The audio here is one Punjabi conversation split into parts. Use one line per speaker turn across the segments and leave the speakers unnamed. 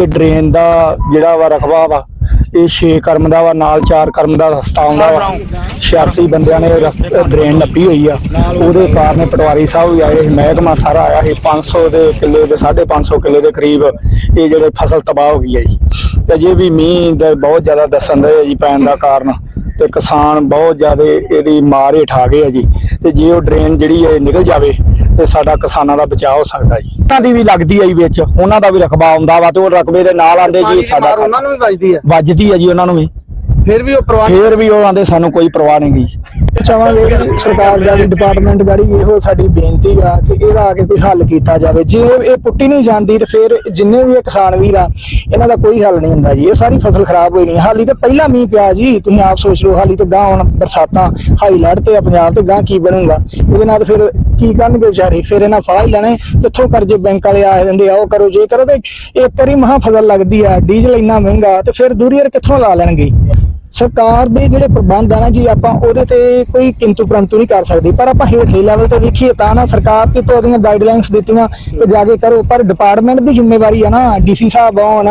ਇਹ ਡਰੇਨ ਦਾ ਜਿਹੜਾ ਵਾ ਰਕਬਾ ਵਾ, ਇਹ 6 ਕਰਮ ਦਾ ਵਾ, ਨਾਲ 4 ਕਰਮ ਦਾ ਰਸਤਾ ਆਉਂਦਾ ਵਾ। 86 ਬੰਦਿਆਂ ਨੇ ਡਰੇਨ ਨੱਪੀ ਹੋਈ ਆ। ਉਹਦੇ ਕਾਰਨ ਪਟਵਾਰੀ ਸਾਹਿਬ ਵੀ ਆਏ, ਮਹਿਕਮਾ ਸਾਰਾ ਆਇਆ। ਸੀ 500 ਦੇ ਕਿੱਲੇ ਦੇ 550 ਕਿੱਲੇ ਦੇ ਕਰੀਬ ਇਹ ਜਿਹੜੇ ਫਸਲ ਤਬਾਹ ਹੋ ਗਈ ਹੈ ਜੀ। ਤੇ ਜੇ ਵੀ ਮੀਂਹ ਦਾ ਬਹੁਤ ਜ਼ਿਆਦਾ ਦੱਸਣ ਦੇ ਜੀ ਪੈਣ ਦਾ ਕਾਰਨ, ਤੇ ਕਿਸਾਨ ਬਹੁਤ ਜ਼ਿਆਦਾ ਇਹਦੀ ਮਾਰ ਹੇਠ ਆ ਗਏ ਆ ਜੀ। ਤੇ ਜੇ ਉਹ ਡਰੇਨ ਜਿਹੜੀ ਹੈ ਨਿਕਲ ਜਾਵੇ ਤੇ ਸਾਡਾ ਕਿਸਾਨਾਂ ਦਾ ਬਚਾਅ ਹੋ ਸਕਦਾ ਜੀ। ਉਹਨਾਂ ਦੀ ਵੀ ਲੱਗਦੀ ਆ ਜੀ ਵਿੱਚ। ਉਹਨਾਂ ਦਾ ਵੀ ਰਕਬਾ ਆਉਂਦਾ ਵਾ ਤੇ ਉਹ ਰਕਬੇ ਦੇ ਨਾਲ ਆਂਦੇ ਜੀ ਸਾਡਾ
ਉਹਨਾਂ ਨੂੰ ਵੀ ਵੱਜਦੀ ਹੈ
ਵੱਜਦੀ ਆ ਜੀ ਉਹਨਾਂ ਨੂੰ ਵੀ।
ਫਿਰ ਵੀ ਉਹ ਪ੍ਰਵਾਹ
ਫੇਰ ਵੀ ਉਹ ਆਂਦੇ ਸਾਨੂੰ ਕੋਈ ਪਰਵਾਹ ਨਹੀਂ ਗਈ
ਚਾਹਾਂਗੇ ਸਰਕਾਰ ਦਾ ਵੀ ਡਿਪਾਰਟਮੈਂਟ ਗਾੜੀ ਇਹੋ ਸਾਡੀ ਬੇਨਤੀ ਆ ਕਿ ਇਹਦਾ ਆ ਕੇ ਕੋਈ ਹੱਲ ਕੀਤਾ ਜਾਵੇ। ਜੇ ਇਹ ਪੁੱਟੀ ਨਹੀਂ ਜਾਂਦੀ ਤੇ ਫਿਰ ਜਿੰਨੇ ਵੀ ਕਿਸਾਨ ਵੀਰ ਆ ਇਹਨਾਂ ਦਾ ਕੋਈ ਹੱਲ ਨਹੀਂ ਹੁੰਦਾ ਜੀ। ਇਹ ਸਾਰੀ ਫਸਲ ਖਰਾਬ ਹੋਈ ਨਹੀਂ। ਹਾਲੀ ਤੇ ਪਹਿਲਾ ਮੀਂਹ ਪਿਆ ਜੀ। ਤੁਸੀਂ ਆਪ ਸੋਚ ਲਓ ਹਾਲੀ ਤੇ ਗਾਂ ਹੁਣ ਬਰਸਾਤਾਂ ਹਾਈ ਲੜ ਤੇ ਆ ਪੰਜਾਬ ਤੇ ਗਾਂ ਕੀ ਬਣੂਗਾ। ਇਹਦੇ ਨਾਲ ਤੇ ਫਿਰ ਕੀ ਕਰਨਗੇ ਵਿਚਾਰੇ ਫਿਰ ਇਹਨਾਂ ਫਾਹ ਹੀ ਲੈਣੇ। ਕਿੱਥੋਂ ਕਰਜ਼ੇ ਬੈਂਕ ਵਾਲੇ ਆ ਜਾਂਦੇ ਆ, ਉਹ ਕਰੋ, ਜੇ ਕਰੋ ਤੇ ਇੱਕ ਵਾਰੀ ਮਹਾ ਫਸਲ ਲੱਗਦੀ ਆ, ਡੀਜ਼ਲ ਇੰਨਾ ਮਹਿੰਗਾ, ਤੇ ਫਿਰ ਦੂਰੀਅਰ ਕਿੱਥੋਂ ਲਾ ਲੈਣਗੇ? ਸਰਕਾਰ ਦੇ ਜਿਹੜੇ ਪ੍ਰਬੰਧ ਆ ਨਾ ਜੀ, ਆਪਾਂ ਉਹਦੇ ਤੇ ਕੋਈ ਕਿੰਤੂ ਪ੍ਰੰਤੂ ਨਹੀਂ ਕਰ ਸਕਦੇ। ਪਰ ਆਪਾਂ ਹੇਠਲੇ ਲੈਵਲ ਤੇ ਵੇਖੀਏ ਤਾਂ ਨਾ ਸਰਕਾਰ ਤੇ ਤੋਂ ਉਹਦੀਆਂ ਗਾਈਡਲਾਈਨਸ ਦਿੱਤੀਆਂ ਕਿ ਜਾ ਕੇ ਕਰੋ। ਪਰ ਡਿਪਾਰਟਮੈਂਟ ਦੀ ਜ਼ਿੰਮੇਵਾਰੀ ਆ ਨਾ ਡੀਸੀ ਸਾਹਿਬ ਆਉਣ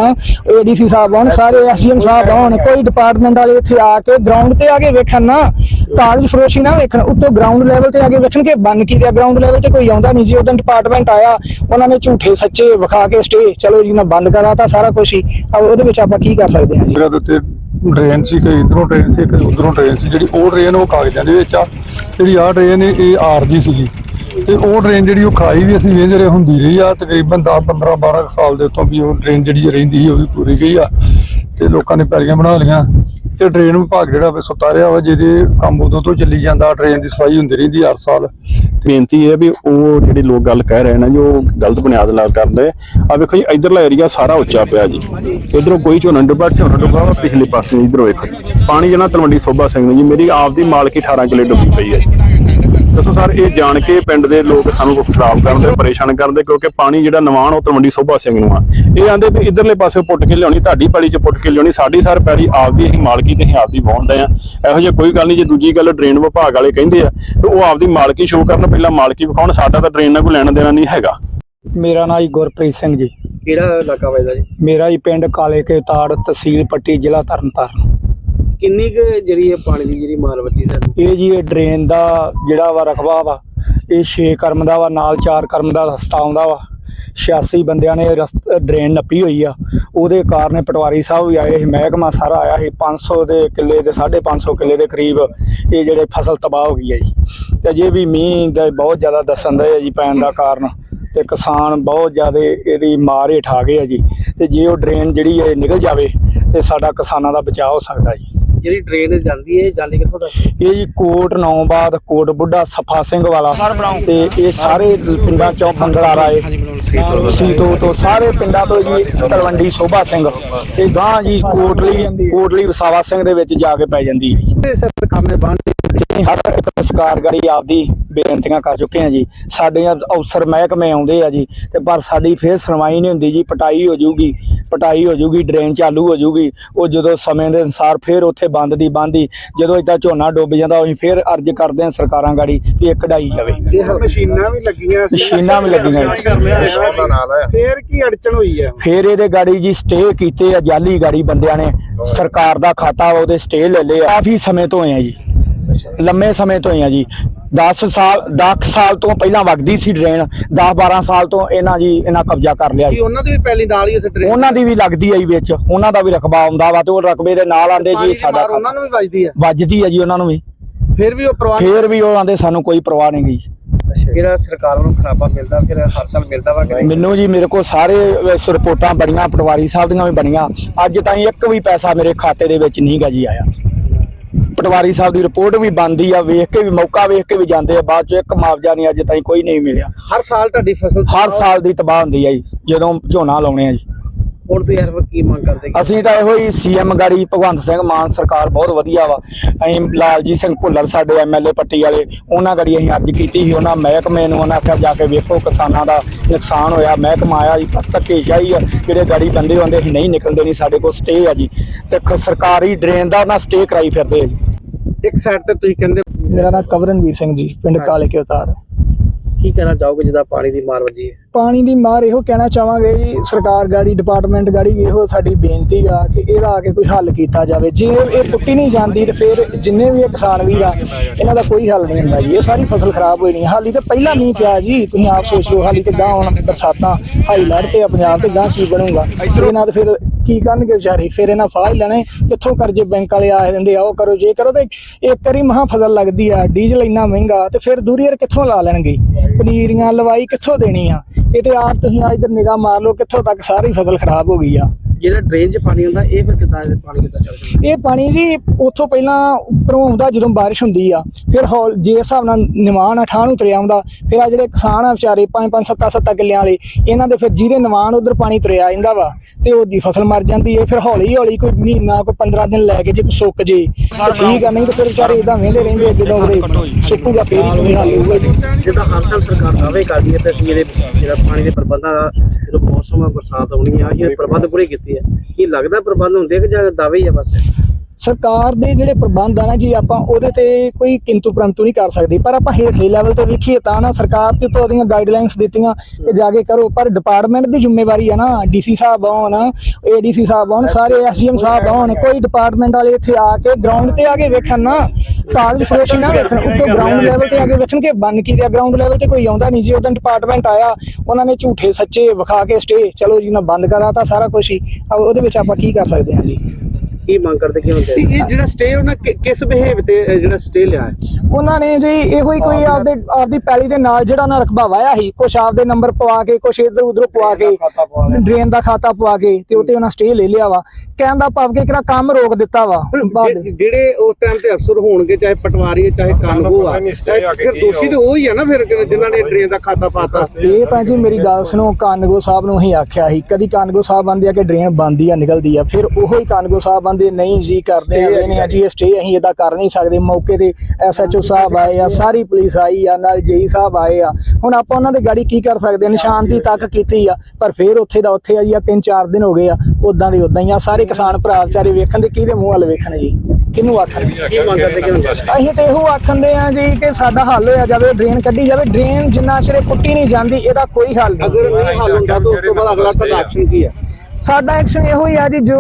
ਏਡੀਸੀ ਸਾਹਿਬ ਆਉਣ, ਸਾਰੇ ਐਸਡੀਐਮ ਸਾਹਿਬ ਆਉਣ, ਕੋਈ ਡਿਪਾਰਟਮੈਂਟ ਵਾਲੇ ਇੱਥੇ ਆ ਕੇ ਗਰਾਊਂਡ ਤੇ ਆ ਕੇ ਵੇਖਣ ਨਾ ਕਾਗਜ਼ ਫਰੋਸ਼ੀ ਨਾ ਵੇਖਣ, ਉੱਤੋਂ ਗਰਾਊਂਡ ਲੈਵਲ ਤੇ ਆ ਕੇ ਵੇਖਣ ਕਿ ਬਣ ਕੀ ਰਿਹਾ ਗਰਾਊਂਡ ਲੈਵਲ ਤੇ ਕੋਈ ਆਉਂਦਾ ਨਹੀਂ ਜੀ। ਉਦੋਂ ਡਿਪਾਰਟਮੈਂਟ ਆਇਆ, ਉਹਨਾਂ ਨੇ ਝੂਠੇ ਸੱਚੇ ਵਿਖਾ ਕੇ ਸਟੇ ਚਲੋ ਜੀ ਨਾ ਬੰਦ ਕਰਾਤਾ ਸਾਰਾ ਕੁਝ ਹੀ। ਅਬ ਉਹਦੇ ਵਿੱਚ ਆਪਾਂ ਕੀ ਕਰ ਸਕਦੇ ਹਾਂ ਜੀ?
ਡਰੇਨ ਸੀ ਕਿ ਇਧਰੋਂ ਡਰੇਨ ਸੀ ਕਿ ਉਧਰੋਂ ਡਰੇਨ ਸੀ। ਜਿਹੜੀ ਉਹ ਡਰੇਨ ਉਹ ਕਾਗਜ਼ਾਂ ਦੇ ਵਿੱਚ ਆ। ਜਿਹੜੀ ਆਹ ਡਰੇਨ ਇਹ ਆਰਜੀ ਸੀਗੀ। ਤੇ ਉਹ ਡਰੇਨ ਜਿਹੜੀ ਉਹ ਖਾਈ ਵੀ ਅਸੀਂ ਵੇਂਦੇ ਰਹੇ, ਹੁੰਦੀ ਰਹੀ ਆ। ਤਕਰੀਬਨ 10 15 12 ਸਾਲ ਦੇ ਉੱਤੋਂ ਵੀ ਉਹ ਡਰੇਨ ਜਿਹੜੀ ਰਹਿੰਦੀ ਸੀ, ਉਹ ਵੀ ਪੂਰੀ ਗਈ ਆ। ਤੇ ਲੋਕਾਂ ਨੇ ਪੈਲੀਆਂ ਬਣਾ ਲਈਆਂ। ਤੇ ਟ੍ਰੇਨ ਵਿਭਾਗ ਜਿਹੜਾ ਸੁੱਤਾ ਰਿਹਾ ਵਾ, ਜਿਹਦੇ ਕੰਮ ਉਦੋਂ ਤੋਂ ਚੱਲੀ ਜਾਂਦਾ ਟ੍ਰੇਨ ਦੀ ਸਫ਼ਾਈ ਹੁੰਦੀ ਰਹਿੰਦੀ ਹਰ ਸਾਲ।
ਬੇਨਤੀ ਹੈ ਵੀ ਉਹ ਜਿਹੜੇ ਲੋਕ ਗੱਲ ਕਹਿ ਰਹੇ ਨੇ ਜੋ ਗਲਤ ਬੁਨਿਆਦ ਨਾਲ ਕਰਦੇ। ਆ ਵੇਖੋ ਜੀ, ਇਧਰਲਾ ਏਰੀਆ ਸਾਰਾ ਉੱਚਾ ਪਿਆ ਜੀ। ਇਧਰੋਂ ਕੋਈ ਝੋਨਾ ਡੁੱਬਾ ਝੋਨਾ ਡੁੱਬਾ ਪਿਛਲੇ ਪਾਸੇ ਇਧਰੋਂ ਇੱਕ ਪਾਣੀ ਜਿਹੜਾ ਤਲਵੰਡੀ ਸੋਭਾ ਸਿੰਘ ਨੇ ਜੀ, ਮੇਰੀ ਆਪ ਦੀ ਮਾਲਕੀ 18 ਕਿੱਲੇ ਡੁੱਬੀ ਪਈ ਹੈ ਜੀ। ਦੱਸੋ ਸਰ ਇਹ ਜਾਣ ਕੇ ਪਿੰਡ ਦੇ ਲੋਕ ਸਾਨੂੰ ਖਰਾਬ ਕਰਦੇ ਪਰੇਸ਼ਾਨ ਕਰਦੇ ਕਿਉਂਕਿ ਪਾਣੀ ਜਿਹੜਾ ਨਵਾਨ ਉਹ ਤਲਵੰਡੀ ਸੋਭਾ ਸਿੰਘ ਨੂੰ ਆ। ਇਹ ਆਂਦੇ ਵੀ ਇਧਰਲੇ ਪਾਸੇ ਪੁੱਟ ਕੇ ਲਿਆਉਣੀ ਤੁਹਾਡੀ ਪੈਲੀ 'ਚ ਪੁੱਟ ਕੇ ਲਿਆਉਣੀ ਸਾਡੀ ਸਰ ਪੈਲੀ ਆਪਦੀ ਅਸੀਂ ਮਾਲਕੀ ਤੇ ਅਸੀਂ ਆਪਦੀ ਵਾਹੁੰਦੇ ਆ। ਇਹੋ ਜਿਹੀ ਕੋਈ ਗੱਲ ਨਹੀਂ ਜੇ ਦੂਜੀ ਗੱਲ ਡਰੇਨ ਵਿਭਾਗ ਵਾਲੇ ਕਹਿੰਦੇ ਆ ਤੇ ਉਹ ਆਪਦੀ ਮਾਲਕੀ ਸ਼ੋਅ ਕਰਨ ਪਹਿਲਾਂ ਮਾਲਕੀ ਵਿਖਾਉਣ ਸਾਡਾ ਤਾਂ ਡਰੇਨ ਨਾਲ ਕੋਈ ਲੈਣਾ ਦੇਣਾ ਨਹੀਂ ਹੈਗਾ।
ਮੇਰਾ ਨਾਮ ਜੀ ਗੁਰਪ੍ਰੀਤ ਸਿੰਘ ਜੀ।
ਕਿਹੜਾ ਇਲਾਕਾ ਵੱਜਦਾ ਜੀ?
ਮੇਰਾ ਜੀ ਪਿੰਡ ਕਾਲੇ ਕੇ ਤਾੜ ਤਹਿਸੀਲ ਪੱਟੀ ਜ਼ਿਲ੍ਹਾ ਤਰਨਤਾਰਨ।
ਕਿੰਨੀ ਕੁ ਜਿਹੜੀ ਇਹ ਪਾਣੀ ਦੀ ਜਿਹੜੀ ਮਾਰ ਵੱਜੀ ਦਾ
ਇਹ ਜੀ ਇਹ ਡਰੇਨ ਦਾ ਜਿਹੜਾ ਵਾ ਰਕਬਾ ਵਾ, ਇਹ 6 ਕਰਮ ਦਾ ਵਾ, ਨਾਲ 4 ਕਰਮ ਦਾ ਰਸਤਾ ਆਉਂਦਾ ਵਾ। 86 ਬੰਦਿਆਂ ਨੇ ਰਸਤ ਡਰੇਨ ਨੱਪੀ ਹੋਈ ਆ। ਉਹਦੇ ਕਾਰਨ ਪਟਵਾਰੀ ਸਾਹਿਬ ਵੀ ਆਏ ਸੀ ਮਹਿਕਮਾ ਸਾਰਾ ਆਇਆ ਸੀ 500 ਦੇ ਕਿੱਲੇ ਦੇ 550 ਕਿੱਲੇ ਦੇ ਕਰੀਬ ਇਹ ਜਿਹੜੇ ਫਸਲ ਤਬਾਹ ਹੋ ਗਈ ਹੈ ਜੀ। ਤੇ ਜੇ ਵੀ ਮੀਂਹ ਦਾ ਬਹੁਤ ਜ਼ਿਆਦਾ ਦੱਸਣ ਦੇ ਜੀ ਪੈਣ ਦਾ ਕਾਰਨ, ਤੇ ਕਿਸਾਨ ਬਹੁਤ ਜ਼ਿਆਦਾ ਇਹਦੀ ਮਾਰ ਹੇਠ ਆ ਗਏ ਆ ਜੀ। ਤੇ ਜੇ ਉਹ ਡਰੇਨ ਜਿਹੜੀ ਹੈ ਨਿਕਲ ਜਾਵੇ, ਤੇ ਸਾਡਾ ਕਿਸਾਨਾਂ ਦਾ ਬਚਾਅ ਹੋ ਸਕਦਾ ਜੀ।
ਜਿਹੜੀ ਟ੍ਰੇਨ ਜਾਂਦੀ ਹੈ ਜਾਂਦੀ ਕਿੱਥੋਂ ਤੱਕ
ਇਹ ਜੀ ਕੋਟ ਨੌਬਾਦ ਕੋਟ ਬੁੱਢਾ ਸਫਾ ਸਿੰਘ ਵਾਲਾ। ਤੇ ਇਹ ਸਾਰੇ ਪਿੰਡਾਂ ਚੋਂ ਬੰਗਲਾ ਰਾਏ ਸੀਤੋ ਤੋਂ ਸਾਰੇ ਪਿੰਡਾਂ ਤੋਂ ਜੀ ਤਲਵੰਡੀ ਸੋਭਾ ਸਿੰਘ। ਤੇ ਗਾਂ ਜੀ ਕੋਟਲੀ ਕੋਟਲੀ ਵਸਾਵਾ ਸਿੰਘ ਦੇ ਵਿੱਚ ਜਾ ਕੇ ਪੈ ਜਾਂਦੀ ਹੈ
ਸਰਕਾਰ ਨੇ
ਅਸੀਂ ਹਰ ਇੱਕ ਸਰਕਾਰ ਗੜੀ ਆਪਦੀ ਬੇਨਤੀਆਂ ਕਰ ਚੁੱਕੇ ਹਾਂ ਜੀ। ਸਾਡੇ ਅਫਸਰ ਮਹਿਕਮੇ ਆਉਂਦੇ ਆ ਜੀ ਤੇ ਪਰ ਸਾਡੀ ਫੇਰ ਸੁਣਵਾਈ ਨਹੀਂ ਹੁੰਦੀ ਜੀ ਪਟਾਈ ਹੋ ਜਾਊਗੀ। ਪਟਾਈ ਹੋ ਜਾਊਗੀ ਡਰੇਨ ਚਾਲੂ ਹੋ ਜਾਊਗੀ ਉਹ ਜਦੋਂ ਸਮੇਂ ਦੇ ਅਨਸਾਰ ਫੇਰ ਉੱਥੇ ਬੰਦ ਦੀ ਬੰਦ ਜਦੋਂ ਇਦਾਂ ਝੋਨਾ ਡੁੱਬ ਜਾਂਦਾ ਅਸੀਂ ਫੇਰ ਅਰਜ਼ ਕਰਦੇ ਹਾਂ ਸਰਕਾਰਾਂ ਗਾੜੀ ਵੀ ਇਹ ਕਢਾਈ ਜਾਵੇ।
ਇਹ ਮਸ਼ੀਨਾਂ ਵੀ ਲੱਗੀਆਂ ਸੀ
ਮਸ਼ੀਨਾਂ ਵੀ ਲੱਗੀਆਂ
ਫੇਰ ਕੀ ਅੜਚਣ ਹੋਈ ਹੈ
ਫੇਰ ਇਹਦੇ ਗਾੜੀ ਜੀ ਸਟੇ ਕੀਤੇ ਆ ਜਾਲੀ ਗਾੜੀ ਬੰਦਿਆਂ ਨੇ ਸਰਕਾਰ ਦਾ ਖਾਤਾ ਉਹਦੇ ਸਟੇ ਲੈ ਲਏ ਆ। ਕਾਫੀ ਸਮੇਂ ਤੋਂ ਆ ਜੀ ਲੰਮੇ ਸਮੇਂ ਤੋਂ ਆ ਜੀ। 10 ਸਾਲ 10 ਸਾਲ ਤੋਂ ਪਹਿਲਾਂ ਵਗਦੀ ਸੀ ਡਰੇਨ 10 12 ਸਾਲ ਤੋਂ ਇਹਨਾਂ ਜੀ ਇਹਨਾਂ ਕਬਜ਼ਾ ਕਰ ਲਿਆ ਜੀ।
ਉਹਨਾਂ ਦੀ ਵੀ ਪਹਿਲੀ ਨਾਲ ਹੀ ਉੱਥੇ ਟ੍ਰੇਨ
ਉਹਨਾਂ ਦੀ ਵੀ ਲੱਗਦੀ ਆ ਜੀ ਵਿੱਚ ਉਹਨਾਂ ਦਾ ਵੀ ਰਕਬਾ ਆਉਂਦਾ ਵਾ ਤੇ ਉਹ ਰਕਬੇ ਦੇ ਨਾਲ ਆਂਦੇ ਜੀ ਸਾਡਾ
ਉਹਨਾਂ ਨੂੰ ਵੀ ਵੱਜਦੀ ਹੈ।
ਵੱਜਦੀ ਆ ਜੀ ਉਹਨਾਂ ਨੂੰ ਵੀ।
ਫਿਰ ਵੀ ਉਹ ਪ੍ਰਵਾਹ
ਫੇਰ ਵੀ ਉਹ ਆਂਦੇ ਸਾਨੂੰ ਕੋਈ ਪਰਵਾਹ ਨਹੀਂ ਗਈ।
ਜਿਹੜਾ ਸਰਕਾਰ ਨੂੰ ਖਰਾਬਾ ਮਿਲਦਾ ਫਿਰ ਹਰ ਸਾਲ ਮਿਲਦਾ ਵਾ?
ਮੈਨੂੰ ਜੀ ਮੇਰੇ ਕੋਲ ਸਾਰੇ ਰਿਪੋਰਟਾਂ ਬਣੀਆਂ ਪਟਵਾਰੀ ਸਾਹਿਬ ਦੀਆਂ ਵੀ ਬਣੀਆਂ ਅੱਜ ਤਾਈਂ ਇੱਕ ਵੀ ਪੈਸਾ ਮੇਰੇ ਖਾਤੇ ਦੇ ਵਿੱਚ ਨਹੀਂ ਗਾ ਜੀ ਆਇਆ। ਪਟਵਾਰੀ ਸਾਹਿਬ ਦੀ ਰਿਪੋਰਟ ਵੀ ਬਣਦੀ ਆ ਵੇਖ ਕੇ ਵੀ ਮੌਕਾ ਵੇਖ ਕੇ ਵੀ ਜਾਂਦੇ ਆ ਬਾਅਦ ਚ ਇੱਕ ਮੁਆਵਜ਼ਾ ਨਹੀਂ ਅੱਜ ਤਾਈਂ ਕੋਈ ਨਹੀਂ ਮਿਲਿਆ।
ਹਰ ਸਾਲ ਤੁਹਾਡੀ ਫਸਲ
ਹਰ ਸਾਲ ਦੀ ਤਬਾਹ ਹੁੰਦੀ ਆ ਜੀ ਜਦੋਂ ਝੋਨਾ ਲਾਉਣੇ ਆ ਜੀ।
ਹੁਣ ਤੁਸੀਂ ਹਰ ਕੀ ਮੰਗ ਕਰਦੇ
ਅਸੀਂ ਤਾਂ ਇਹੋ ਹੀ ਸੀਐਮ ਗਾੜੀ ਭਗਵੰਤ ਸਿੰਘ ਮਾਨ ਸਰਕਾਰ ਬਹੁਤ ਵਧੀਆ ਵਾ। ਅਸੀਂ ਲਾਲਜੀਤ ਸਿੰਘ ਭੁੱਲਰ ਸਾਡੇ ਐਮਐਲਏ ਪੱਟੀ ਵਾਲੇ ਉਹਨਾਂ ਗਾੜੀ ਅਸੀਂ ਅੱਜ ਕੀਤੀ ਸੀ ਉਹਨਾਂ ਮਹਿਕਮੇ ਨੂੰ ਉਹਨਾਂ ਆਖਿਆ ਜਾ ਕੇ ਵੇਖੋ ਕਿਸਾਨਾਂ ਦਾ ਨੁਕਸਾਨ ਹੋਇਆ ਮਹਿਕਮਾ ਆਇਆ ਜੀ ਧੱਕੇਸ਼ਾਹੀ ਆ ਜਿਹੜੇ ਗਾੜੀ ਬੰਦੇ ਹੁੰਦੇ ਅਸੀਂ ਨਹੀਂ ਨਿਕਲਦੇ ਨਹੀਂ ਸਾਡੇ ਕੋਲ ਸਟੇ ਆ ਜੀ। ਤੇ ਸਰਕਾਰੀ ਡਰੇਨ ਦਾ ਉਹਨਾਂ ਸਟੇ ਕਰਾਈ ਫਿਰਦੇ ਆ ਜੀ।
ਇੱਕ ਸਾਈਡ ਤੇ ਤੁਸੀਂ ਕਹਿੰਦੇ
ਮੇਰਾ ਨਾਮ ਕਵਰਨਵੀਰ ਸਿੰਘ ਜੀ ਪਿੰਡ ਕਾਲੇ ਕੇ ਉਤਾਰ
ਕੀ ਕਹਿਣਾ ਚਾਹੋਗੇ ਜਿਹਦਾ ਪਾਣੀ ਦੀ ਮਾਰ ਵੱਜੀ ਹੈ?
ਪਾਣੀ ਦੀ ਮਾਰ ਇਹੋ ਕਹਿਣਾ ਚਾਹਾਂਗੇ ਜੀ ਸਰਕਾਰ ਗਾੜੀ ਡਿਪਾਰਟਮੈਂਟ ਗਾੜੀ ਵੀ ਇਹੋ ਸਾਡੀ ਬੇਨਤੀ ਆ ਕਿ ਇਹਦਾ ਆ ਕੇ ਕੋਈ ਹੱਲ ਕੀਤਾ ਜਾਵੇ। ਜੇ ਇਹ ਪੁੱਟੀ ਨਹੀਂ ਜਾਂਦੀ ਤੇ ਫਿਰ ਜਿੰਨੇ ਵੀ ਇਹ ਕਿਸਾਨ ਵੀਰ ਆ ਇਹਨਾਂ ਦਾ ਕੋਈ ਹੱਲ ਨਹੀਂ ਹੁੰਦਾ ਜੀ। ਇਹ ਸਾਰੀ ਫਸਲ ਖਰਾਬ ਹੋਈ ਨਹੀਂ। ਹਾਲੀ ਤੇ ਪਹਿਲਾਂ ਮੀਂਹ ਪਿਆ ਜੀ ਤੁਸੀਂ ਆਪ ਸੋਚ ਲਓ ਹਾਲੀ ਤੇ ਗਾਂ ਹੁਣ ਬਰਸਾਤਾਂ ਹਾਈ ਲੜ ਤੇ ਆ ਪੰਜਾਬ ਤੇ ਗਾਂ ਕੀ ਬਣੂਗਾ। ਇਹਨਾਂ ਤੇ ਫਿਰ ਕੀ ਕਰਨਗੇ ਵਿਚਾਰੇ? ਫਿਰ ਇਹਨਾਂ ਫਾਹ ਹੀ ਲੈਣੇ। ਕਿੱਥੋਂ ਕਰਜੇ ਬੈਂਕ ਵਾਲੇ ਆ ਜਾਂਦੇ ਆ, ਉਹ ਕਰੋ, ਜੇ ਕਰੋ ਤੇ ਇੱਕ ਵਾਰੀ ਮਹਾ ਫਸਲ ਲੱਗਦੀ ਆ, ਡੀਜ਼ਲ ਇੰਨਾ ਮਹਿੰਗਾ, ਤੇ ਫਿਰ ਦੂਰੀਅਰ ਕਿੱਥੋਂ ਲਾ ਲੈਣਗੇ? ਪਨੀਰੀਆਂ, ਲਵਾਈ ਕਿੱਥੋਂ ਦੇਣੀ ਆ? ਇਹ ਤੇ ਆਪ ਤੁਸੀਂ ਅੱਜ ਇਧਰ ਨਿਗਾਹ ਮਾਰ ਲਓ, ਕਿੱਥੋਂ ਤੱਕ ਸਾਰੀ ਫਸਲ ਖਰਾਬ ਹੋ ਗਈ ਆ?
ਜਿਹੜਾ ਡਰੇਨ 'ਚ ਪਾਣੀ ਹੁੰਦਾ ਇਹ ਫਿਰ ਕਿੱਦਾਂ ਪਾਣੀ ਕਿੱਦਾਂ ਚੱਲਦਾ
ਇਹ ਪਾਣੀ ਜੀ ਉੱਥੋਂ ਪਹਿਲਾਂ ਉੱਪਰੋਂ ਆਉਂਦਾ ਜਦੋਂ ਬਾਰਿਸ਼ ਹੁੰਦੀ ਆ। ਫਿਰ ਹੌਲ ਜੇ ਹਿਸਾਬ ਨਾਲ ਨਿਵਾਨ ਠਾਹ ਨੂੰ ਤੁਰਿਆ ਆਉਂਦਾ। ਫਿਰ ਆ ਜਿਹੜੇ ਕਿਸਾਨ ਆ ਵਿਚਾਰੇ 5 5 7 7 ਕਿੱਲਿਆਂ ਵਾਲੇ ਇਹਨਾਂ ਦੇ ਫਿਰ ਜਿਹਦੇ ਨਿਵਾਨ ਉਧਰ ਪਾਣੀ ਤੁਰਿਆ ਜਾਂਦਾ ਵਾ ਤੇ ਉਹਦੀ ਫਸਲ ਮਰ ਜਾਂਦੀ ਹੈ ਫਿਰ ਹੌਲੀ ਹੌਲੀ ਕੋਈ ਮਹੀਨਾ ਕੋਈ 15 ਦਿਨ ਲੈ ਕੇ ਜੇ ਕੋਈ ਸੁੱਕ ਜੇ ਤਾਂ ਠੀਕ ਆ ਨਹੀਂ ਤਾਂ ਫਿਰ ਵਿਚਾਰੇ ਇਦਾਂ ਵੇਂਦੇ ਰਹਿੰਦੇ ਜਦੋਂ ਉਹਦੇ ਸੁੱਕੂਗਾ ਫੇਰ ਹੀ ਕੋਈ ਹੱਲ ਹੋਊਗਾ
ਜਿੱਦਾਂ ਹਰ ਸਾਲ ਸਰਕਾਰ ਦਾਅਵੇ ਕਰਦੀ ਹੈ ਤੇ ਅਸੀਂ ਜਿਹੜੇ ਜਿਹੜਾ ਪਾਣੀ ਦੇ ਪ੍ਰਬੰਧਾਂ ਦਾ ਜਦੋਂ ਮੌਸਮ ਬਰਸਾਤ ਆਉਣੀ ਆ ਇਹ ਪ੍ਰਬੰਧ ਪੂਰੇ ਕੀਤੇ ਆ ਇਹ ਲੱਗਦਾ ਪ੍ਰਬੰਧ ਹੁੰਦੇ ਆ ਕਿ ਜਾਂ ਦਾਅਵੇ ਹੀ ਆ ਬਸ?
ਸਰਕਾਰ ਦੇ ਜਿਹੜੇ ਪ੍ਰਬੰਧ ਆ ਨਾ ਜੀ, ਆਪਾਂ ਉਹਦੇ ਤੇ ਕੋਈ ਕਿੰਤੂ ਪਰੰਤੂ ਨਹੀਂ ਕਰ ਸਕਦੇ। ਪਰ ਆਪਾਂ ਹੇਠਲੇ ਲੈਵਲ ਤੇ ਵੇਖੀਏ ਤਾਂ ਨਾ ਸਰਕਾਰ ਤੇ ਤੋਂ ਉਹਦੀਆਂ ਗਾਈਡਲਾਈਨਸ ਦਿੱਤੀਆਂ ਕਿ ਜਾ ਕੇ ਕਰੋ। ਪਰ ਡਿਪਾਰਟਮੈਂਟ ਦੀ ਜ਼ਿੰਮੇਵਾਰੀ ਆ ਨਾ ਡੀਸੀ ਸਾਹਿਬ ਆਉਣ ਏਡੀਸੀ ਸਾਹਿਬ ਆਉਣ, ਸਾਰੇ ਐਸਡੀਐਮ ਸਾਹਿਬ ਆਉਣ, ਕੋਈ ਡਿਪਾਰਟਮੈਂਟ ਵਾਲੇ ਇੱਥੇ ਆ ਕੇ ਗਰਾਊਂਡ ਤੇ ਆ ਕੇ ਵੇਖਣ ਨਾ ਕਾਗਜ਼ ਫਰੋਸ਼ੀ ਨਾ ਵੇਖਣ। ਉੱਤੋਂ ਗਰਾਊਂਡ ਲੈਵਲ ਤੇ ਆ ਕੇ ਵੇਖਣ ਕਿ ਬੰਨ ਕੀ ਤੇ ਗਰਾਊਂਡ ਲੈਵਲ ਤੇ ਕੋਈ ਆਉਂਦਾ ਨਹੀਂ ਜੀ। ਉਦੋਂ ਡਿਪਾਰਟਮੈਂਟ ਆਇਆ, ਉਹਨਾਂ ਨੇ ਝੂਠੇ ਸੱਚੇ ਵਿਖਾ ਕੇ ਸਟੇ ਚਲੋ ਜੀ ਨਾ ਬੰਦ ਕਰਾਤਾ ਸਾਰਾ ਕੁਝ ਹੀ। ਉਹਦੇ ਵਿੱਚ ਆਪਾਂ ਕੀ ਕਰ ਸਕਦੇ ਹਾਂ ਜੀ?
ਕੀ ਮੰਗ ਕਰਦੇ, ਕੀ ਹੁੰਦੇ ਇਹ ਜਿਹੜਾ ਸਟੇ ਉਹਨਾਂ ਕਿਸ ਬਿਹੇਵ ਤੇ ਜਿਹੜਾ ਸਟੇ ਲਿਆ ਹੈ?
ਉਹਨਾਂ ਨੇ ਜੀ ਇਹੋ ਹੀ ਕੋਈ ਆਪਦੇ ਆਪਦੀ ਪੈਲੀ ਦੇ ਨਾਲ ਜਿਹੜਾ ਉਹਨਾਂ ਰਕਬਾ ਵਾਇਆ ਸੀ ਕੁਛ ਆਪਦੇ ਨੰਬਰ ਪਵਾ ਕੇ ਕੁਛ ਇਧਰ ਉਧਰ ਪਵਾ ਕੇ ਡਰੇਨ ਦਾ ਖਾਤਾ ਪਵਾ ਕੇ ਤੇ ਉੱਤੇ ਉਹਨਾਂ ਸਟੇ ਲੈ ਲਿਆ ਵਾ। ਕਹਿਣ ਦਾ ਭਾਵ ਕਿ ਕਿਹੜਾ ਕੰਮ ਰੋਕ ਦਿੱਤਾ ਵਾ
ਜਿਹੜੇ- ਉਸ ਟਾਈਮ ਤੇ ਅਫਸਰ ਹੋਣਗੇ ਚਾਹੇ ਪਟਵਾਰੀ ਹੈ, ਚਾਹੇ ਕਾਨੂੰਗੋ ਆ ਫਿਰ ਦੋਸ਼ੀ ਤੇ ਉਹ ਹੀ ਆ ਨਾ ਫਿਰ ਜਿਨ੍ਹਾਂ ਨੇ ਡਰੇਨ ਦਾ ਖਾਤਾ ਪਾਤਾ।
ਇਹ ਤਾਂ ਜੀ ਮੇਰੀ ਗੱਲ ਸੁਣੋ ਕਾਨਗੋ ਸਾਹਿਬ ਨੂੰ ਹੀ ਆਖਿਆ ਸੀ ਕਦੀ ਕਾਨਗੋ ਸਾਹਿਬ ਆਂਦੇ ਆ ਕਿ ਡਰੇਨ ਬੰਦੀ ਆ ਨਿਕਲਦੀ ਆ ਫਿਰ ਉਹੋ ਹੀ ਕਾਨਗੋ ਸਾਹਿਬ ਆਂਦੇ ਨਹੀਂ ਜੀ ਕਰਦੇ ਆ ਜੀ ਇਹ ਸਟੇ ਅਸੀਂ ਇਦਾਂ ਕਰ ਨਹੀਂ ਸਕਦੇ ਮੌਕੇ ਤੇ ਐਸਐਚਓ ਸਾਹਿਬ ਆਏ ਆ ਸਾਰੀ ਪੁਲਿਸ ਆਈ ਆ ਨਾਲ ਜੇਈ ਸਾਹਿਬ ਆਏ ਆ। ਹੁਣ ਆਪਾਂ ਉਹਨਾਂ ਦੇ ਗਾੜੀ ਕੀ ਕਰ ਸਕਦੇ ਆ? ਨਿਸ਼ਾਨਦੀ ਤੱਕ ਕੀਤੀ ਆ ਪਰ ਫਿਰ ਉੱਥੇ ਦਾ ਉੱਥੇ ਆ ਜੀ ਆ ਤਿੰਨ ਚਾਰ ਦਿਨ ਹੋ ਗਏ ਆ ਉਦਾਂ ਦੇ ਉਦਾਂ ਹੀ ਆ। ਸਾਰੇ ਕਿਸਾਨ ਭਰਾ ਵਿਚਾਰੇ ਵੇਖਣ ਦੇ ਕਿਹਦੇ ਮੂੰਹ ਵੱਲ ਵੇਖਣ ਜੀ? ਕਿਹਨੂੰ ਆਖਣ?
ਕੀ ਮੰਗ ਕਰਦੇ ਕੀ ਹੁੰਦੇ
ਅਸੀਂ ਤੇ ਇਹੋ ਆਖੰਦੇ ਆ ਜੀ ਕਿ ਸਾਡਾ ਹੱਲ ਹੋਇਆ ਜਾਵੇ ਡਰੇਨ ਕੱਢੀ ਜਾਵੇ। ਡਰੇਨ ਜਿੰਨਾ ਚਿਰ ਪੁੱਟੀ ਨਹੀਂ ਜਾਂਦੀ ਇਹਦਾ ਕੋਈ ਹੱਲ ਨਹੀਂ।
ਅਗਰ ਨਹੀਂ ਹੱਲ ਹੁੰਦਾ ਤਾਂ ਉਸ ਤੋਂ ਬਾਅਦ ਅਗਲਾ ਤੁਹਾਡਾ ਐਕਸ਼ਨ ਕੀ ਹੈ
ਸਾਡਾ ਐਕਸ਼ਨ ਇਹੋ ਹੀ ਆ ਜੀ ਜੋ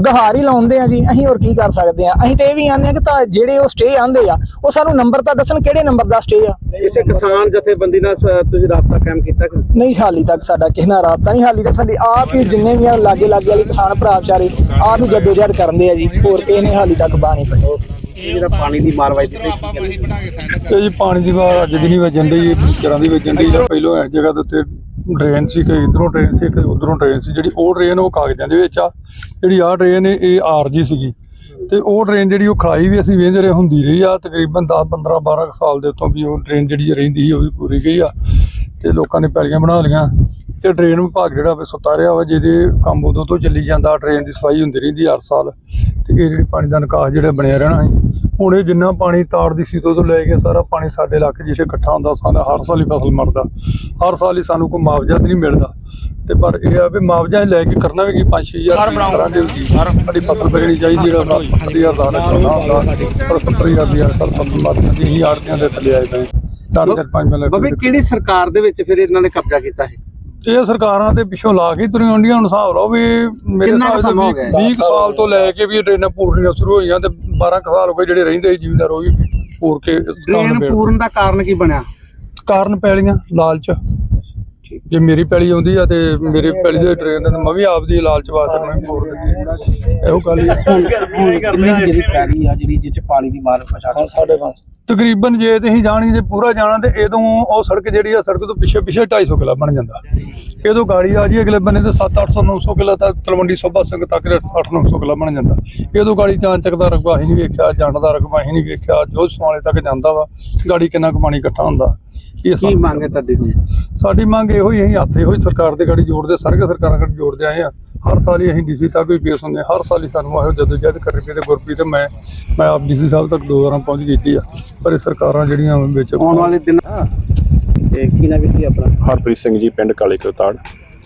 ਗਹਾਰ ਹੀ ਲਾਉਂਦੇ ਆ ਜੀ ਅਸੀਂ ਹੋਰ ਕੀ ਕਰ ਸਕਦੇ ਆ? ਅਸੀਂ ਤੇ ਇਹ ਵੀ ਆਨੇ ਆ ਕਿ ਤਾਂ ਜਿਹੜੇ ਉਹ ਸਟੇ ਆਂਦੇ ਆ ਉਹ ਸਾਨੂੰ ਨੰਬਰ ਤਾਂ ਦੱਸਣ ਕਿਹੜੇ ਨੰਬਰ ਦਾ ਸਟੇ ਆ।
ਕਿਸੇ ਕਿਸਾਨ ਜਥੇਬੰਦੀ ਨਾਲ ਸ- ਤੁਸੀਂ ਰਾਬਤਾ ਕਾਇਮ ਕੀਤਾ ਕਿ
ਨਹੀਂ? ਹਾਲੀ ਤੱਕ ਸਾਡਾ ਕਿਸੇ ਨਾਲ ਰਾਬਤਾ ਨਹੀਂ ਹਾਲੀ ਤੱਕ ਸਾਡੀ ਆਪ ਹੀ ਜਿੰਨੇ ਵੀ ਆ ਲਾਗੇ ਲਾਗੇ ਵਾਲੇ ਕਿਸਾਨ ਭਰਾ ਵਿਚਾਰੇ ਆਪ ਹੀ ਜੱਦੋਜਹਿਦ ਕਰਦੇ ਆ ਜੀ ਹੋਰ ਕਿਸੇ ਨੇ ਹਾਲੀ ਤੱਕ ਬਾਣੀ ਪਈ
ਇਹ ਜਿਹੜਾ ਪਾਣੀ ਦੀ ਮਾਰਵਾਈ ਦਿੱਤੀ
ਇਹ ਜੀ ਪਾਣੀ ਦੀ ਵਾਰ ਅੱਜ ਦੀ ਨਹੀਂ ਵੱਜਣ ਦੀ ਚਰਾਂ ਦੀ ਵੱਜਣ ਦੀ ਜਾਂ ਪਹਿਲੋਂ ਐ ਜਗ੍ਹਾ ਦੇ ਉੱਤੇ ਡਰੇਨ ਸੀ ਕਿ ਇਧਰੋਂ ਡਰੇਨ ਸੀ ਕਿ ਉਧਰੋਂ ਡਰੇਨ ਸੀ। ਜਿਹੜੀ ਉਹ ਡਰੇਨ ਉਹ ਕਾਗਜ਼ਾਂ ਦੇ ਵਿੱਚ ਆ। ਜਿਹੜੀ ਆਹ ਡਰੇਨ ਇਹ ਆਰਜੀ ਸੀਗੀ। ਤੇ ਉਹ ਡਰੇਨ ਜਿਹੜੀ ਉਹ ਖੜਾਈ ਵੀ ਅਸੀਂ ਵੇਂਦੇ ਰਹੇ, ਹੁੰਦੀ ਰਹੀ ਆ। ਤਕਰੀਬਨ 10 15 12 ਸਾਲ ਦੇ ਉੱਤੋਂ ਵੀ ਉਹ ਡਰੇਨ ਜਿਹੜੀ ਰਹਿੰਦੀ ਸੀ, ਉਹ ਵੀ ਪੂਰੀ ਗਈ ਆ। ਤੇ ਲੋਕਾਂ ਨੇ ਪੈਲੀਆਂ ਬਣਾ ਲਈਆਂ। ਤੇ ਡਰੇਨ ਵਿਭਾਗ ਜਿਹੜਾ ਸੁੱਤਾ ਰਿਹਾ ਵਾ, ਜਿਹਦੇ ਕੰਮ ਉਦੋਂ ਤੋਂ ਚੱਲੀ ਜਾਂਦਾ। ਡਰੇਨ ਦੀ ਸਫ਼ਾਈ ਹੁੰਦੀ ਰਹਿੰਦੀ ਹਰ ਸਾਲ। ਤੇ ਇਹ ਜਿਹੜੀ ਪਾਣੀ ਦਾ ਨਿਕਾਸ ਜਿਹੜਾ ਬਣਿਆ ਰਹਿਣਾ ਸੀ ਹੁਣ ਇਹ ਜਿੰਨਾ ਪਾਣੀ ਤਾਰ ਦੀ ਸੀਤੋ ਤੋਂ ਲੈ ਕੇ ਸਾਰਾ ਪਾਣੀ ਸਾਡੇ ਇਲਾਕੇ ਜਿੱਥੇ ਇਕੱਠਾ ਹੁੰਦਾ ਸਾਨੂੰ ਹਰ ਸਾਲ ਹੀ ਫਸਲ ਮਰਦਾ। ਹਰ ਸਾਲ ਹੀ ਸਾਨੂੰ ਕੋਈ ਮੁਆਵਜ਼ਾ ਨਹੀਂ ਮਿਲਦਾ। ਤੇ ਪਰ ਇਹ ਆ ਵੀ ਮੁਆਵਜ਼ਾ ਹੀ ਲੈ ਕੇ ਕਰਨਾ ਵੀ ਕੀ 5-6000 ਰੁਪਏ ਕਰਾਂਗੇ ਵੀ ਕੀ। ਸਾਡੀ ਫਸਲ ਬਚਣੀ ਚਾਹੀਦੀ ਜਿਹੜਾ 70000 ਦਾ ਨਾ ਹੁੰਦਾ ਪਰ 70000 ਦੀ ਹਰ ਸਾਲ ਫਸਲ ਮਰ ਜਾਂਦੀ ਅਸੀਂ ਆੜਤੀਆਂ ਦੇ ਥੱਲੇ ਆਏ ਪਏ
ਬਾਬੇ ਕਿਹੜੀ ਸਰਕਾਰ ਦੇ ਵਿੱਚ ਫਿਰ ਇਹਨਾਂ ਨੇ ਕਬਜ਼ਾ ਕੀਤਾ ਹੈ
ਇਹ ਸਰਕਾਰਾਂ ਤੇ ਪਿੱਛੋਂ ਲਾ ਕੇ ਤੁਰੀਆਂ ਹੁੰਦੀਆਂ ਹੁਣ ਹਿਸਾਬ ਲਾਓ ਵੀ ਮੇਰੇ
ਕਿੰਨਾ ਕੁ
ਹਿਸਾਬ
ਸਮਾਂ ਹੋ
ਨਾਲ
ਗਿਆ?
20 ਸਾਲ ਤੋਂ ਲੈ ਕੇ ਵੀ ਟ੍ਰੇਨਾਂ ਪੂਰਨੀਆਂ ਸ਼ੁਰੂ ਹੋਈਆਂ ਤੇ 12 ਕੁ ਸਾਲ ਹੋ ਗਏ ਜਿਹੜੇ ਰਹਿੰਦੇ ਸੀ ਜ਼ਿਮੀਂਦਾਰ ਉਹ ਵੀ ਪੂਰ ਕੇ ਕੰਮ ਨਿਬੇੜ
ਪੂਰਨ ਦਾ ਕਾਰਨ ਕੀ ਬਣਿਆ?
ਕਾਰਨ ਪੈਲੀਆਂ ਲਾਲਚ। ਜੇ ਮੇਰੀ ਪੈਲੀ ਆਉਂਦੀ ਆ ਤੇ ਮੇਰੇ ਪੈਲੀ ਦੇ ਟ੍ਰੇਨ ਦੇ ਮੈਂ ਵੀ ਆਪਦੀ ਲਾਲਚ ਵਾਸਤੇ ਮੈਂ ਪੂਰ ਦਿੱਤੀ। ਇਹੋ ਗੱਲ ਹੀ ਆ।
ਜਿਹੜੀ ਪੈਲੀ ਆ ਜਿਹੜੀ ਜਿੱਚ ਪਾਣੀ ਦੀ ਮਾਰ ਪਛਾਣ ਸਾਡੇ ਪਾਸ
ਤਕਰੀਬਨ ਜੇ ਤੁਸੀਂ ਜਾਣੀ ਜੇ ਪੂਰਾ ਜਾਣਾ ਤੇ ਇਦੋਂ ਉਹ ਸੜਕ ਜਿਹੜੀ ਆ ਸੜਕ ਤੋਂ ਪਿੱਛੇ ਪਿੱਛੇ 250 ਕਿਲਾ ਬਣ ਜਾਂਦਾ। ਇਦੋਂ ਗਾੜੀ ਆ ਜੀ ਅਗਲੇ ਬੰਨੇ ਤੇ 7 800 900 ਕਿਲਾ ਤੱਕ ਤਲਵੰਡੀ ਸੋਭਾ ਸਿੰਘ ਤੱਕ 8 900 ਕਿਲਾ ਬਣ ਜਾਂਦਾ। ਇਦੋਂ ਗਾੜੀ ਚਾਂ ਚੱਕ ਦਾ ਰਕਬਾ ਹੀ ਨਹੀਂ ਵੇਖਿਆ ਜੰਡ ਦਾ ਰਕਬਾ ਹੀ ਨਹੀਂ ਵੇਖਿਆ ਜੋ ਸਮਾਲੇ ਤੱਕ ਜਾਂਦਾ ਵਾ ਗਾੜੀ ਕਿੰਨਾ ਕੁ ਪਾਣੀ ਇਕੱਠਾ ਹੁੰਦਾ। ਇਹ ਸਾਨੂੰ-
ਮੰਗ ਹੈ ਤੁਹਾਡੀ
ਸਾਡੀ ਮੰਗ ਇਹੋ ਹੀ ਅਸੀਂ ਹੱਥ ਇਹੋ ਹੀ ਸਰਕਾਰ ਦੇ ਗਾੜੀ ਜੋੜਦੇ ਸਾਰੇ ਸਰਕਾਰਾਂ ਗਾੜੀ ਜੋੜਦੇ ਆਏ ਆ। ਹਰ ਸਾਲ ਹੀ ਅਸੀਂ ਡੀਸੀ ਤੱਕ ਵੀ ਪੇਸ਼ ਹੁੰਦੇ ਹਾਂ। ਹਰ ਸਾਲ ਹੀ ਸਾਨੂੰ ਇਹੋ ਜਦੋਂ ਜਦ ਕਰ ਰਹੇ ਤੇ ਗੁਰਪ੍ਰੀਤ ਤੇ ਮੈਂ ਮੈਂ ਆਪ ਡੀਸੀ ਸਾਹਿਬ ਤੱਕ ਦੋ ਵਾਰਾਂ ਪਹੁੰਚ ਕੀਤੀ ਆ ਪਰ ਇਹ ਸਰਕਾਰਾਂ ਜਿਹੜੀਆਂ ਵਿੱਚ
ਆਉਣ ਵਾਲੇ ਦਿਨ ਤੇ ਕੀ ਨਾ ਵੀ ਆਪਣਾ
ਹਰਪ੍ਰੀਤ ਸਿੰਘ ਜੀ ਪਿੰਡ ਕਾਲੇ ਕੋਤਾੜ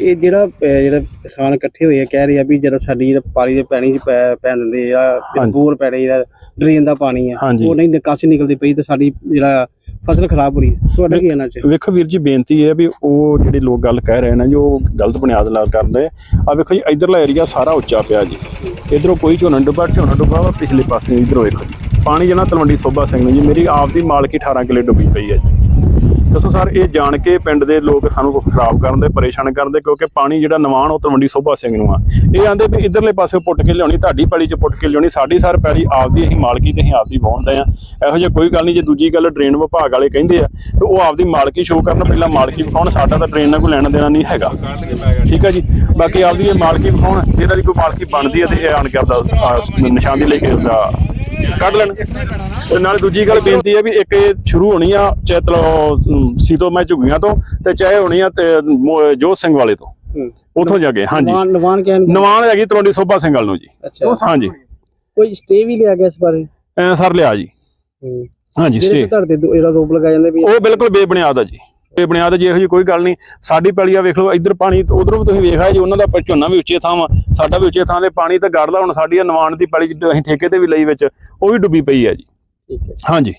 ਇਹ ਜਿਹੜਾ ਅਹ, ਜਿਹੜਾ ਕਿਸਾਨ ਇਕੱਠੇ ਹੋਏ ਆ ਕਹਿ ਰਹੇ ਆ ਵੀ ਜਦੋਂ ਸਾਡੀ ਜਿਹੜਾ ਪਾਣੀ ਦੇ ਪਾਣੀ ਚ ਪੈ ਪੈਣ ਦਿੰਦੇ ਆ
ਹਾਂਜੀ।
ਬੋਰ ਪੈ ਰਹੀ ਜਿਹੜਾ ਡਰੇਨ ਦਾ ਪਾਣੀ ਆ
ਹਾਂਜੀ।
ਉਹ ਨਹੀਂ ਨਿਕਾਸੀ ਨਿਕਲਦੀ ਪਈ ਤੇ ਸਾਡੀ ਜਿਹੜਾ ਫਸਲ ਖਰਾਬ ਹੋ ਰਹੀ ਹੈ। ਤੁਹਾਡਾ ਕੀ ਕਹਿਣਾ ਚਾਹੀਦਾ?
ਵੇਖੋ ਵੀਰ ਜੀ, ਬੇਨਤੀ ਹੈ ਵੀ ਉਹ ਜਿਹੜੇ ਲੋਕ ਗੱਲ ਕਹਿ ਰਹੇ ਨੇ ਜੋ ਗਲਤ ਬੁਨਿਆਦ ਲਾ ਕਰਦੇ। ਆ ਵੇਖੋ ਜੀ, ਇਧਰਲਾ ਏਰੀਆ ਸਾਰਾ ਉੱਚਾ ਪਿਆ ਜੀ। ਇਧਰੋਂ ਕੋਈ ਝੋਨਾ ਡੁੱਬਾ ਝੋਨਾ ਡੁੱਬਾ ਵਾ, ਪਿਛਲੇ ਪਾਸੇ ਇਧਰੋਂ ਵੇਖੋ ਜੀ। ਪਾਣੀ ਜਿਹੜਾ ਤਲਵੰਡੀ ਸੋਭਾ ਸਿੰਘ ਨੂੰ ਜੀ, ਮੇਰੀ ਆਪ ਦੀ ਮਾਲਕੀ 18 ਕਿੱਲੇ ਡੁੱਬੀ ਪਈ ਹੈ ਜੀ। ਦੱਸੋ ਸਰ ਇਹ ਜਾਣ ਕੇ ਪਿੰਡ ਦੇ ਲੋਕ ਸਾਨੂੰ ਖਰਾਬ ਕਰਨ ਦੇ ਪਰੇਸ਼ਾਨ ਕਰਨ ਦੇ ਕਿਉਂਕਿ ਪਾਣੀ ਜਿਹੜਾ ਨਵਾਨ ਉਹ ਤਲਵੰਡੀ ਸੋਭਾ ਸਿੰਘ ਨੂੰ ਆ। ਇਹ ਆਂਦੇ ਵੀ ਇਧਰਲੇ ਪਾਸੇ ਪੁੱਟ ਕੇ ਲਿਆਉਣੀ ਤੁਹਾਡੀ ਪੈਲੀ 'ਚ ਪੁੱਟ ਕੇ ਲਿਆਉਣੀ ਸਾਡੀ ਸਰ ਪੈਲੀ ਆਪਦੀ ਅਸੀਂ ਮਾਲਕੀ ਤੇ ਅਸੀਂ ਆਪਦੀ ਵਾਹੁੰਦੇ ਆ। ਇਹੋ ਜਿਹਾ ਕੋਈ ਗੱਲ ਨਹੀਂ ਜੇ ਦੂਜੀ ਗੱਲ ਡਰੇਨ ਵਿਭਾਗ ਵਾਲੇ ਕਹਿੰਦੇ ਆ ਤੇ ਉਹ ਆਪਦੀ ਮਾਲਕੀ ਸ਼ੋਅ ਕਰਨ ਪਹਿਲਾਂ ਮਾਲਕੀ ਵਿਖਾਉਣ ਸਾਡਾ ਤਾਂ ਡਰੇਨ ਨਾਲ ਕੋਈ ਲੈਣਾ ਦੇਣਾ ਨਹੀਂ ਹੈਗਾ। ਠੀਕ ਹੈ ਜੀ? ਬਾਕੀ ਆਪਦੀ ਇਹ ਮਾਲਕੀ ਵਿਖਾਉਣ ਜਿਹਨਾਂ ਦੀ ਕੋਈ ਮਾਲਕੀ ਬਣਦੀ ਹੈ ਤੇ ਇਹ ਆਣ ਕੇ ਆਪਦਾ ਆਹ, ਲੈ ਕੇ ਕੱਢ ਲੈਣ। ਤੇ ਨਾਲ ਦੂਜੀ ਗੱਲ ਬੇਨਤੀ ਹੈ ਵੀ ਇੱਕ ਇਹ ਸ਼ੁਰੂ ਹੋਣੀ ਆ ਚਾਹੇ ਤਲੋ ਸੀਤੋ ਮੈਂ ਝੁਗੀਆਂ ਤੋਂ ਤੇ ਚਾਹੇ ਹੋਣੀ ਆ ਤੇ ਜੋਤ ਸਿੰਘ ਵਾਲੇ ਤੋਂ। ਉਥੋਂ ਜਾ ਕੇ ਹਾਂਜੀ।
ਨਵਾਨ ਨਵਾਨ
ਹੈਗੀ ਤਲਵੰਡੀ ਸੋਭਾ ਸਿੰਘ ਵਾਲ ਨੂੰ ਜੀ। ਹਾਂਜੀ।
ਕੋਈ ਸਟੇ ਵੀ ਲਿਆ ਗਿਆ ਇਸ ਬਾਰੇ?
ਐ ਸਰ ਲਿਆ ਜੀ। ਹਾਂਜੀ ਸਟੇ
ਤੁਹਾਡੇ ਤੇ ਦੋ- ਇਹਦਾ ਰੋਪ ਲਗਾਇਆ ਜਾਂਦਾ ਵੀ
ਉਹ ਬਿਲਕੁਲ ਬੇਬੁਨਿਆਦ ਆ ਜੀ। ਬੇਬੁਨਿਆਦ ਜੀ ਇਹੋ ਜੀ ਕੋਈ ਗੱਲ ਨਹੀਂ। ਸਾਡੀ ਪੈਲੀ ਆ ਵੇਖ ਲਓ ਇੱਧਰ ਪਾਣੀ ਉਧਰੋਂ ਵੀ ਤੁਸੀਂ ਵੇਖਿਆ ਜੀ ਉਹਨਾਂ ਦਾ ਝੋਨਾ ਵੀ ਉੱਚੇ ਥਾਂ ਵਾ। ਸਾਡਾ ਵੀ ਉੱਚੇ ਥਾਂ ਤੇ ਪਾਣੀ ਤਾਂ ਗੜਦਾ ਹੁਣ ਸਾਡੀ ਨਵਾਨ ਦੀ ਪੈਲੀ ਚ ਅਸੀਂ ਠੇਕੇ ਤੇ ਵੀ ਲਈ ਵਿੱਚ ਉਹ ਵੀ ਡੁੱਬੀ ਪਈ ਆ ਜੀ।
ਹੈ।
ਹਾਂਜੀ।